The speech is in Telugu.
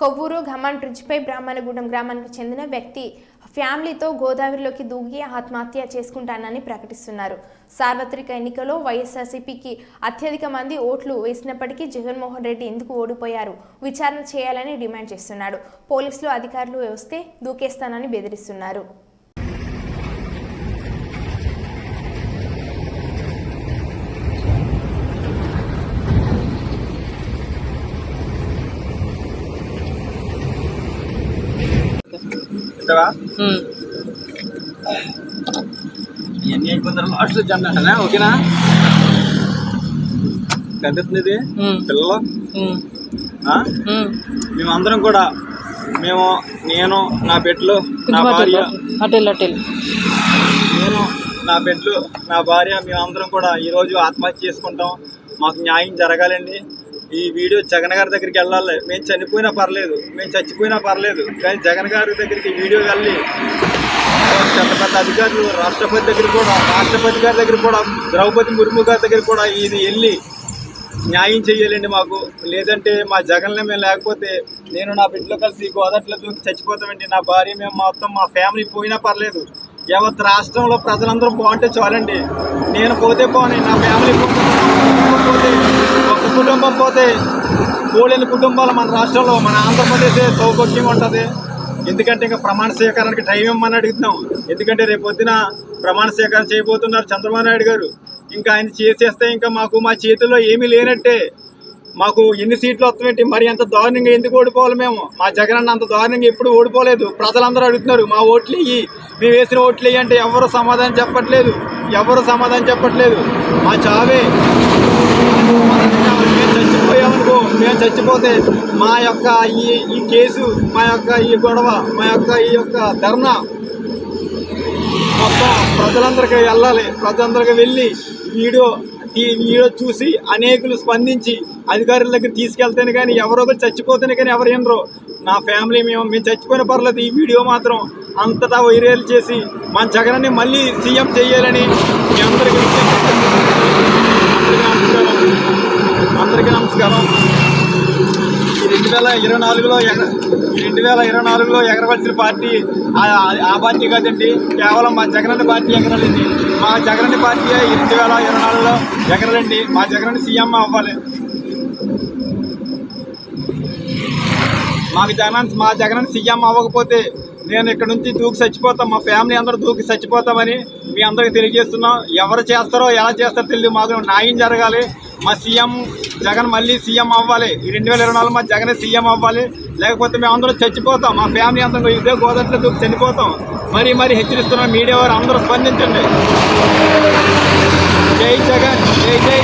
కొవ్వూరు ఘమాన్ బ్రిడ్జ్పై బ్రాహ్మణగూడెం గ్రామానికి చెందిన వ్యక్తి ఫ్యామిలీతో గోదావరిలోకి దూకి ఆత్మహత్య చేసుకుంటానని ప్రకటిస్తున్నారు. సార్వత్రిక ఎన్నికలో వైఎస్ఆర్సీపీకి అత్యధిక మంది ఓట్లు వేసినప్పటికీ జగన్మోహన్ రెడ్డి ఎందుకు ఓడిపోయారు? విచారణ చేయాలని డిమాండ్ చేస్తున్నాడు. పోలీసులు అధికారులు వస్తే దూకేస్తానని బెదిరిస్తున్నారు. ఇవన్నీ అంటనా ఓకేనా? కనిపిస్తుంది ఇది. పిల్లలు. మేమందరం కూడా మేము నేను నా బిడ్డలు నా భార్య. నేను నా బిడ్డలు నా భార్య మేమందరం కూడా ఈరోజు ఆత్మహత్య చేసుకుంటాం. మాకు న్యాయం జరగాలండి. ఈ వీడియో జగన్ గారి దగ్గరికి వెళ్ళాలి. మేము చనిపోయినా పర్లేదు. మేము చచ్చిపోయినా పర్లేదు. కానీ జగన్ గారి దగ్గరికి వీడియో వెళ్ళి పెద్ద పెద్ద అధికారులు రాష్ట్రపతి దగ్గర కూడా రాష్ట్రపతి గారి దగ్గర కూడా ద్రౌపది ముర్ము గారి దగ్గర కూడా ఇది వెళ్ళి న్యాయం చేయాలండి మాకు. లేదంటే మా జగన్లో మేము లేకపోతే నేను నా బిడ్డలో కలిసి గోదాట్లో దూకి చచ్చిపోతామండి. నా భార్య మేము మొత్తం మా ఫ్యామిలీ పోయినా పర్లేదు. యావత్ రాష్ట్రంలో ప్రజలందరూ బాగుంటే చాలండి. నేను పోతే పోని నా ఫ్యామిలీ పోతే ఒక కుటుంబం పోతే పోలేని కుటుంబాలు మన రాష్ట్రంలో మన ఆంధ్రప్రదేశ్ సౌకర్యంగా ఉంటుంది. ఎందుకంటే ఇంకా ప్రమాణ స్వీకారానికి టైం ఇవ్వమని అడుగుతున్నాం. ఎందుకంటే రేపు పొద్దున ప్రమాణ స్వీకారం చేయబోతున్నారు చంద్రబాబు నాయుడు గారు. ఇంకా ఆయన చేసేస్తే ఇంకా మాకు మా చేతుల్లో ఏమీ లేనట్టే. మాకు ఎన్ని సీట్లు వస్తామేంటి? మరి అంత దారుణంగా ఎందుకు ఓడిపోవాలి మేము? మా జగన్ అన్న అంత దారుణంగా ఎప్పుడు ఓడిపోలేదు. ప్రజలందరూ అడుగుతున్నారు మా ఓట్లు ఇయ్యి. మేము వేసిన ఓట్లు ఇయ్యి అంటే ఎవరు సమాధానం చెప్పట్లేదు. ఎవరు సమాధానం చెప్పట్లేదు. మా చావే. మేము చచ్చిపోయామనుకో మేము చచ్చిపోతే మా యొక్క ఈ ఈ కేసు మా యొక్క ఈ గొడవ మా యొక్క ఈ యొక్క ధర్నా మొత్తం ప్రజలందరికీ వెళ్ళాలి. ప్రజలందరికీ వెళ్ళి వీడియో ఈ వీడియో చూసి అనేకులు స్పందించి అధికారుల దగ్గర తీసుకెళ్తేనే కానీ ఎవరో ఒకరు చచ్చిపోతేనే కానీ ఎవరు వినరు. నా ఫ్యామిలీ మేము మేము చచ్చిపోయిన పర్లేదు ఈ వీడియో మాత్రం అంతటా వైరల్ చేసి మన జగన్ని మళ్ళీ సీఎం చేయాలని మీ అందరికీ అందరికీ నమస్కారం. అందరికీ నమస్కారం. రెండు వేల ఇరవై నాలుగులో ఎగ రెండు వేల ఇరవై నాలుగులో ఎగరవలసిన పార్టీ ఆ- పార్టీ కాదండి కేవలం మా జగనన్న పార్టీ ఎగరలేదు మా జగన్ పార్టీ ఈ రెండు వేల ఇరవై నాలుగులో ఎగరాలండి మా జగన్ సీఎం అవ్వాలి. మాకు జగన్ మా జగన్ సీఎం అవ్వకపోతే నేను ఇక్కడ నుంచి దూకి చచ్చిపోతాం. మా ఫ్యామిలీ అందరూ దూకి చచ్చిపోతామని మీ అందరికి తెలియజేస్తున్నాం. ఎవరు చేస్తారో ఎలా చేస్తారో తెలియదు. మాకు న్యాయం జరగాలి. మా సీఎం జగన్ మళ్ళీ సీఎం అవ్వాలి. ఈ రెండు వేల ఇరవై నాలుగు మా జగన్ సీఎం అవ్వాలి. లేకపోతే మేము అందరూ చచ్చిపోతాం. మా ఫ్యామిలీ అందరం ఇదే గోదావరిలో దూకి చనిపోతాం. మరీ మరీ హెచ్చరిస్తున్నాం మీడియా వారు అందరూ స్పందించండి. జై జగన్ జై జై